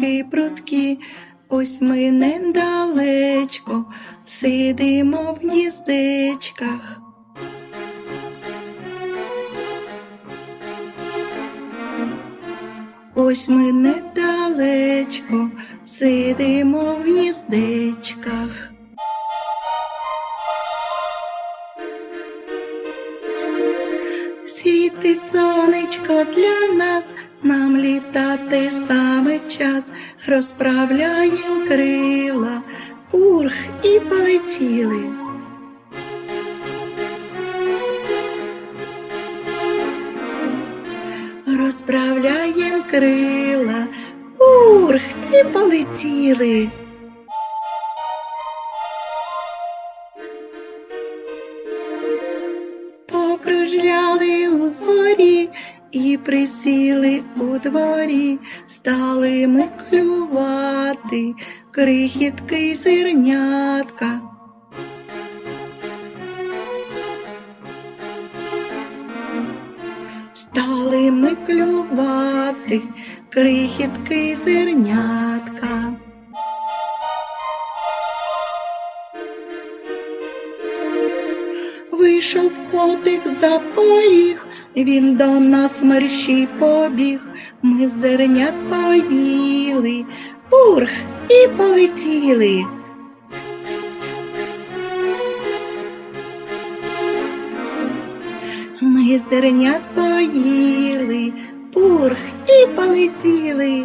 річки прудкі, ось ми недалечко, сидимо в гніздечках. Ось ми недалечко, сидимо в гніздечках. Світить сонечко для нас, нам літати саме час, розправляєм крила, пурх і полетіли. Розправляєм крила, пурх і полетіли. Покружляли угорі і присіли у дворі, стали ми клювати крихітки й зернятка. Стали ми клювати крихітки й зернятка. Вийшов котик за поріг, він до нас мерщій побіг, ми зернят поїли, пурх і полетіли. Ми зернят поїли, пурх і полетіли.